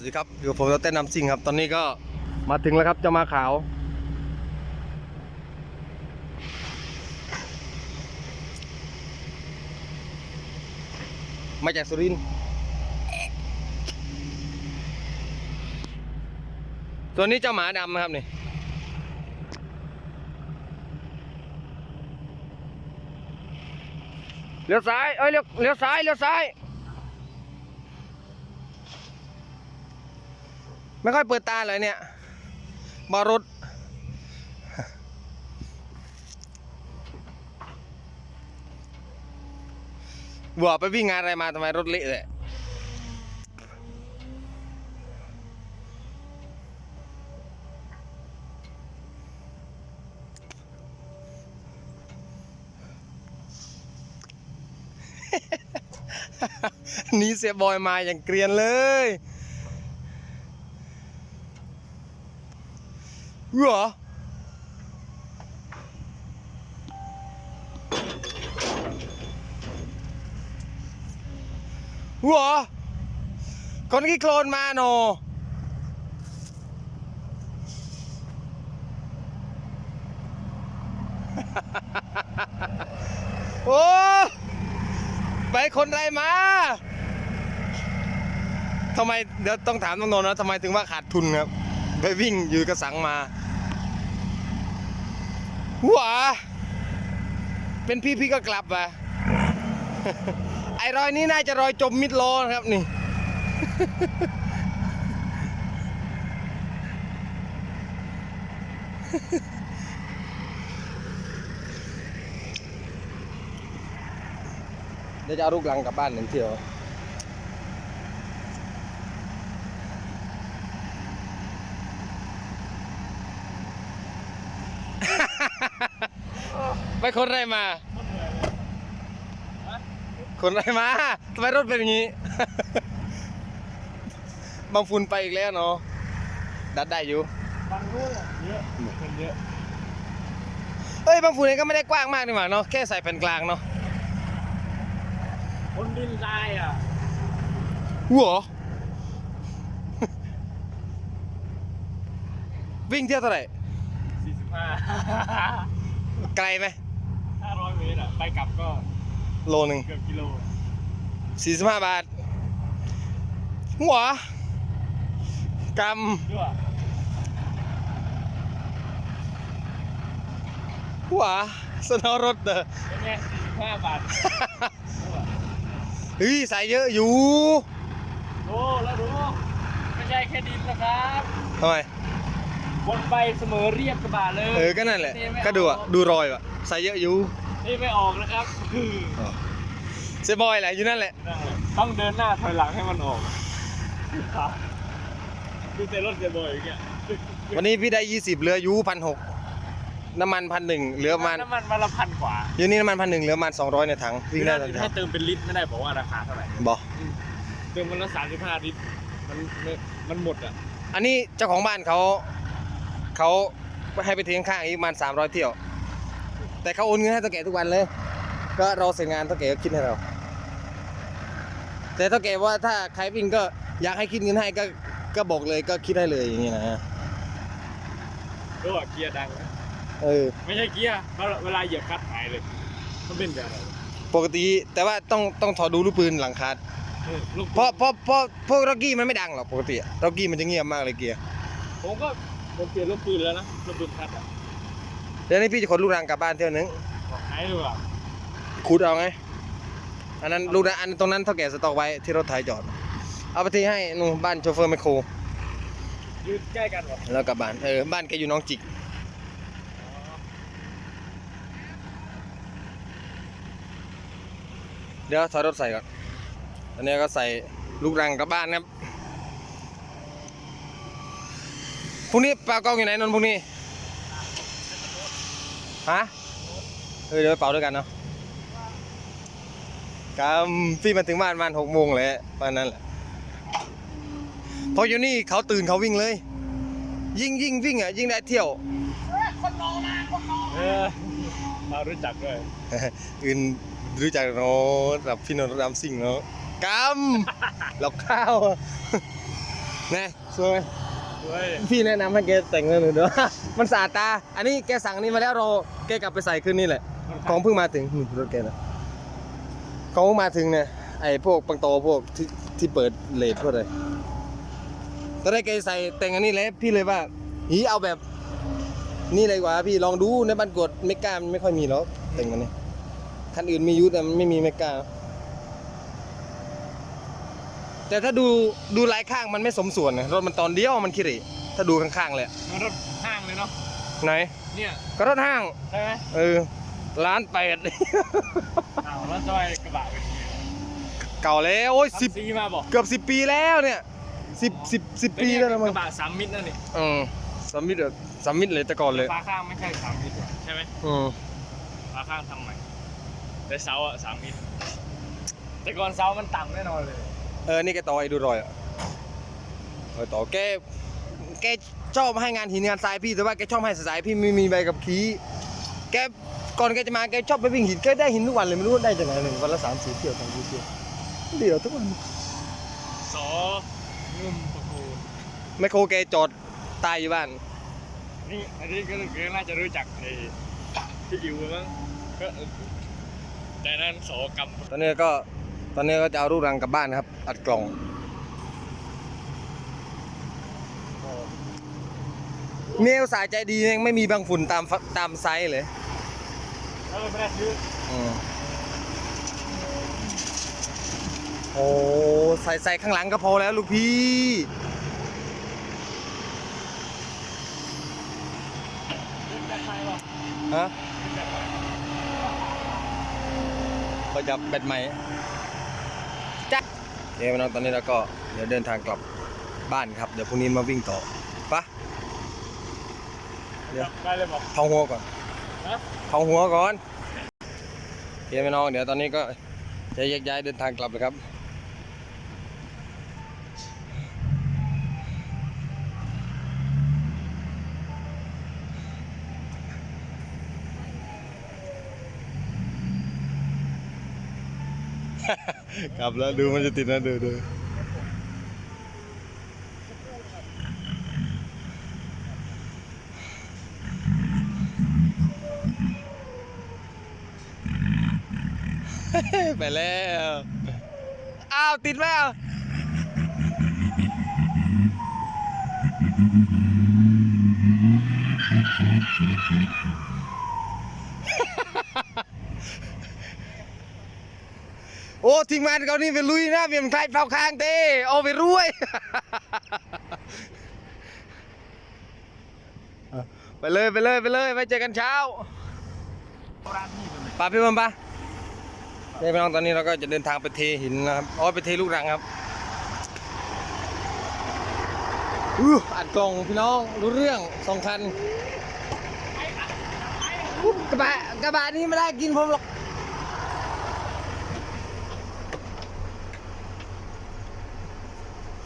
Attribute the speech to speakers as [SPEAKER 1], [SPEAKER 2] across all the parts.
[SPEAKER 1] สวัสดีครับอยู่กับผมเต้นนำซิ่งครับ ตอนนี้ก็มาถึงแล้วครับเจะมาขาว มาจากสุรินทร์ตัวนี้เจ้าหมาดำนะครับนี่เลี้ยวซ้ายเอ้ยเลี้ยวเลี้ยวซ้ายเลี้ยวซ้าย ไม่ค่อยเปิดตาเลยเนี่ยบารถบัวไปวิ่งงานอะไรมาทำไมรถเละเลยนี่เสียบอยมาอย่างเกรียนเลย เหรอหรอคนขี้โคลนมาโนโอ้ไปคนไรมาทำไมเดี๋ยวต้องถามน้องนนท์นะทำไมถึงว่าขาดทุนครับ ไปวิ่งอยู่กระสังมาหัวเป็นพี่พี่ก็กลับว่ะไอรอยนี้น่าจะรอยจมมิดโลนะครับนี่ เดี๋ยวจะเอาลูกหลังกลับบ้านหนึ่งเที่ยว ไปคนไรมาคนไรมาทำไมรถเป็นอย่างนี้ บางฝุ่นไปอีกแล้วเนาะดัดได้อยู่
[SPEAKER 2] บางรุ่นอะเยอะคนเยอะ
[SPEAKER 1] เฮ้ยบางฝุ่นเองก็ไม่ได้กว้างมากนี่หว่าเนาะแค่ใส่แผ่นกลางเนาะ
[SPEAKER 2] คนดินทรายอะ
[SPEAKER 1] หัววิ่งเที่ยวเท่าไหร่
[SPEAKER 2] 45
[SPEAKER 1] ไกลไหม
[SPEAKER 2] 500 เมตรอะ ไปกลับก็
[SPEAKER 1] โลหนึ่ง
[SPEAKER 2] เกือบกิโล
[SPEAKER 1] สี่สิบห้าบาท หัวก
[SPEAKER 2] ด้วยำ
[SPEAKER 1] หัวสนอรถเด้อ
[SPEAKER 2] เป็นไง45บาท
[SPEAKER 1] เฮ้ยใส่เยอะอยู่
[SPEAKER 2] โอ้แล้วดูไม่ใช่แค่ดินนะครับ
[SPEAKER 1] ทำไม
[SPEAKER 2] วนไปเสมอเรียบกระบะเลย
[SPEAKER 1] เออ ก็นั่นแหละ
[SPEAKER 2] นี่ไม่
[SPEAKER 1] ก็ดูอะ
[SPEAKER 2] ออก
[SPEAKER 1] ดูรอยอะ ใส่เยอะอยู่
[SPEAKER 2] นี่ไม่ออกนะครับ
[SPEAKER 1] เซบอยแหละอยู่นั่นแหละ
[SPEAKER 2] ต้องเดินหน้าถอยหลังให้มันออกครับดูแต่รถเสียบ่อยอย่างเงี้ย
[SPEAKER 1] วันนี้พี่ได้ยี่สิบเหลืออยู่พันหกน้ำมันพันหนึ่งเหลือประมาณ
[SPEAKER 2] น้ำมันวันละพันกว่า
[SPEAKER 1] อยู่นี่น้ำมันพันหนึ่งเหลือประมาณสองร้อยในถังวิ่งได้ตอน
[SPEAKER 2] ถ้า
[SPEAKER 1] เช้
[SPEAKER 2] เติมเป็นลิตรไม่ได้บอกว่าราคาเท่าไหร่
[SPEAKER 1] บอก
[SPEAKER 2] เติมวันละ35ลิตรมันมันหมดอะ
[SPEAKER 1] อันนี้เจ้าของบ้านเขาเขาให้ไปเทียงข้างอีกประมาณสามร้อยเที่ยว แต่เขาโอนเงินให้เท่าแก่ทุกวันเลย ก็รอเสร็จงานเท่าแก่ก็คิดให้เรา แต่เท่าแก่ว่าถ้าใครวิ่งก็อยากให้คิดเงินให้ก็ก็บอกเลยก็คิดให้เลยอย่างนี้นะ
[SPEAKER 2] ก็ว่าเกียร์ดังนะ
[SPEAKER 1] เออ
[SPEAKER 2] ไม่ใช่เกียร์เพราะเวลาเหยียบคลัดหายเลยมันเป็นแบบอะไร
[SPEAKER 1] ปกติแต่ว่าต้องต้องถอดดูลูกปืนหลังคา
[SPEAKER 2] เออลูก
[SPEAKER 1] เพราะเพราะเพราะพวกร็อกกี้มันไม่ดังหรอกปกติร็อกกี้มันจะเงียบมากเลยเกียร์
[SPEAKER 2] ผมก็ผมเปลี่ยนลูกปืนแล้วนะลูกปืนคลัดอะ
[SPEAKER 1] เดี๋ยวนี้พี่จะขนลูกรังกลับบ้านเที่ยวนึง
[SPEAKER 2] บอกหายเลยว่ะ
[SPEAKER 1] ขุดเอาไง อันนั้นลูกรังอันตรงนั้นเท่าแก่สต็อกไว้ที่รถไถจอด เอาไปที่ให้นู่นบ้านโชเฟอร์แมคโคร
[SPEAKER 2] ยืนใกล้กันหรอ
[SPEAKER 1] แล้วกลับบ้านเออบ้านแกอยู่หน้องจิกเดี๋ยวถอยรถใส่ก่อนอันนี้ก็ใส่ลูกรังกลับบ้านครับพรุ่งนี้ปลากล้องอยู่ไหนนนท์พรุ่งนี้ ฮะเออเดี๋ยวไปเป่าด้วยกันเนาะกำพี่มาถึงบ้านประมาณหกโมงแหละประมาณนั้นแหละพออยู่นี่เขาตื่นเขาวิ่งเลย ยิ่งยิ่งวิ่งอะยิ่งได้เที่ยว
[SPEAKER 2] เออมารู้จักด้วย
[SPEAKER 1] อื่นรู้จักเนาะแบบพี่นนท์รำซิ่งเนาะกำหลอกข้าวไงสวยไหม
[SPEAKER 2] เว้ย
[SPEAKER 1] พี่แนะนำให้แกแต่งเงินหน่อยเด้อมันสะอาดตา อันนี้แกสั่งนี่มาแล้วเราแกกลับไปใส่คืนนี่แหละ ของเพิ่งมาถึงนี่รถแกนะของเพิ่งมาถึงเนี่ยไอ้พวกปังโตพวกที่ที่เปิดเลทพวกอะไรตอนแรกแกใส่แต่งอันนี้แล้วพี่เลยว่าหีเอาแบบ นี่เลยดีกว่าพี่ลองดูในบ้านกดเมกามันไม่ค่อยมีหรอกแต่งอันนี้คันอื่นมีอยุแต่มันไม่มีเมกา แต่ถ้าดูดูลายข้างมันไม่สมส่วนนะรถมันตอนเดียวมันคิริถ้าดูข้างๆเลยอะ
[SPEAKER 2] มันรถห้างเลยเนาะ
[SPEAKER 1] ไหน
[SPEAKER 2] เนี่ย
[SPEAKER 1] ก็รถห้าง
[SPEAKER 2] ใช่ไหม
[SPEAKER 1] เออล้านแปด
[SPEAKER 2] อ้าวแล้วจอยกระบะเป็น
[SPEAKER 1] เก่าแล้วโอ้ยสิบ
[SPEAKER 2] ซีมาบอก
[SPEAKER 1] เกือบสิบปีแล้วเนี่ยสิบสิบสิบปีแล้วนะ
[SPEAKER 2] ก
[SPEAKER 1] มั้ง
[SPEAKER 2] ระบะสามมิตรนั่นนี่
[SPEAKER 1] อืมสามมิตรเหรอสามมิตรเลยแต่ก่อนเลย
[SPEAKER 2] ฟ้าข้างไม่ใช่สามมิตรใช่ไหม
[SPEAKER 1] อืม
[SPEAKER 2] ฟ้าข้างทำใหม่แต่เสาอะสามมิตรแต่ก่อนเสามันต่ำแน่นอนเลย
[SPEAKER 1] เออ นี่แกต่อไอ้ดูรอยอะรอยต่อแก แกชอบให้งานหินงานทรายพี่ แต่ว่าแกชอบให้สายพี่ไม่มีใบกับขี่แก ก่อนแกจะมาแกชอบไปวิ่งหินแกได้หินทุกวันเลยไม่รู้ได้จากไหนหนึ่งวันละสามสี่เที่ยวสามสี่เที่ยวเดี๋ยวทุกวัน
[SPEAKER 2] สอเงิมประโคน
[SPEAKER 1] แมคโครแกจอดตายอยู่บ้าน
[SPEAKER 2] นี่อันนี้ก็ก็น่าจะรู้จักไอ้พี่อิวมั้งก็เออแต่นั้นสอกรรม
[SPEAKER 1] ตอนนี้ก็ ตอนนี้ก็จะเอารูปรังกลับบ้านนะครับ อัดกล่องเมลสายใจดียังไม่มีบางฝุ่นตามตามไซส์เลย
[SPEAKER 2] เออไม่ได้ซื้อ
[SPEAKER 1] โอ้ใส่ใส่ข้างหลังก็พอแล้วลูกพี่
[SPEAKER 2] เป็นแบบไทยป่ะ
[SPEAKER 1] ฮะก็จะแบตใหม่ะโอเคพี่น้องตอนนี้เราก็เดี๋ยวเดินทางกลับบ้านครับ เดี๋ยวพรุ่งนี้มาวิ่งต่อปะเดี๋ยว
[SPEAKER 2] ได้เลยบอก
[SPEAKER 1] เผาหัวก่อน
[SPEAKER 2] ฮะ
[SPEAKER 1] เผาหัวก่อนโอเคพี่น้องเดี๋ยวตอนนี้ก็จะแยกย้ายเดินทางกลับเลยครับ กลับแล้วดูมันจะติดนะดูดูไปแล้ว อ้าว ติดแล้ว โอ้ทีมงานเขานี่ไปลุยนะเวียนใครเฝ้าค้างเต้เอาไปรวย ไปเลยไปเลยไปเลยไว้เจอกันเช้า
[SPEAKER 2] ร้าพี่เป็นไง
[SPEAKER 1] ปาพี่บอมปะนี่พี่น้องตอนนี้เราก็จะเดินทางไปเทหินนะครับอ๋อไปเทลูกรังครับอู้อัดกล่องพี่น้องรู้เรื่องสองคันกระบะกระบะนี่ไม่ได้กินผมหรอก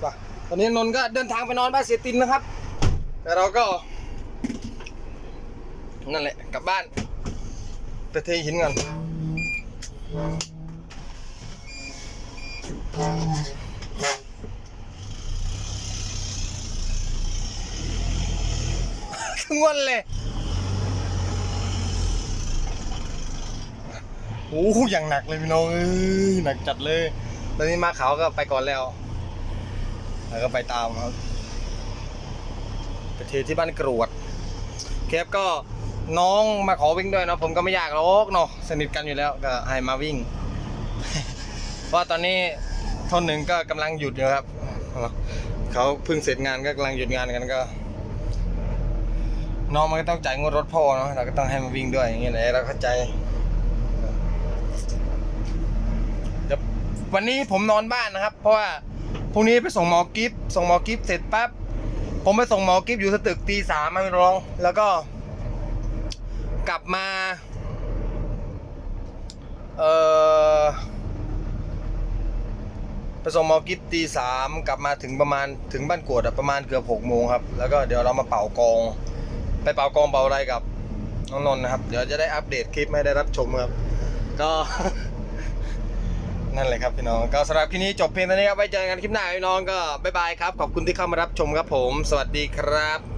[SPEAKER 1] ไปต อนนี้นนท์ก็เดินทางไปนอนบ้านเสียตินนะครับ แต่เราก็ นั่นแหละกลับบ้านไปเทหินก่อนงวนเลยโอ้โหอย่างหนักเลยพี่น้องเอ้ยหนักจัดเลย ตอนนี้มาเขาวก็ไปก่อนแล้ว แล้วก็ไปตามครับไปเทที่บ้านกรวดเคฟก็น้องมาขอวิ่งด้วยเนาะผมก็ไม่อยากหรอกเนาะสนิทกันอยู่แล้วก็ให้มาวิ่ง เพราะตอนนี้ทนหนึ่งก็กำลังหยุดอยู่ครับเขาเพิ่งเสร็จงานก็กำลังหยุดงานกันก็ น้องมันก็ต้องจ่ายงวดรถพ่อเนาะเราก็ต้องให้มาวิ่งด้วยอย่างเงี้ยแหละเราเข้าใจวันนี้ผมนอนบ้านนะครับ เพราะว่า พรุ่งนี้ไปส่งหมอกิฟส่งหมอกิฟเสร็จปั๊บผมไปส่งหมอกิฟอยู่สตึกตีสามมาไม่ร้อง แล้วก็กลับมา เออไปส่งหมอกิฟตีสามกลับมาถึงประมาณถึงบ้านกวดประมาณเกือบหกโมงครับ แล้วก็เดี๋ยวเรามาเป่ากอง ไปเป่ากองเป่าอะไรกับน้องนนท์นะครับ เดี๋ยวจะได้อัปเดตคลิปให้ได้รับชมครับ ก็ นั่นเลยครับพี่น้องก็สำหรับคลิปนี้จบเพียงเท่านี้ครับไว้เจอกันคลิปหน้าพี่น้องก็บ๊ายบายครับขอบคุณที่เข้ามารับชมครับผม สวัสดีครับ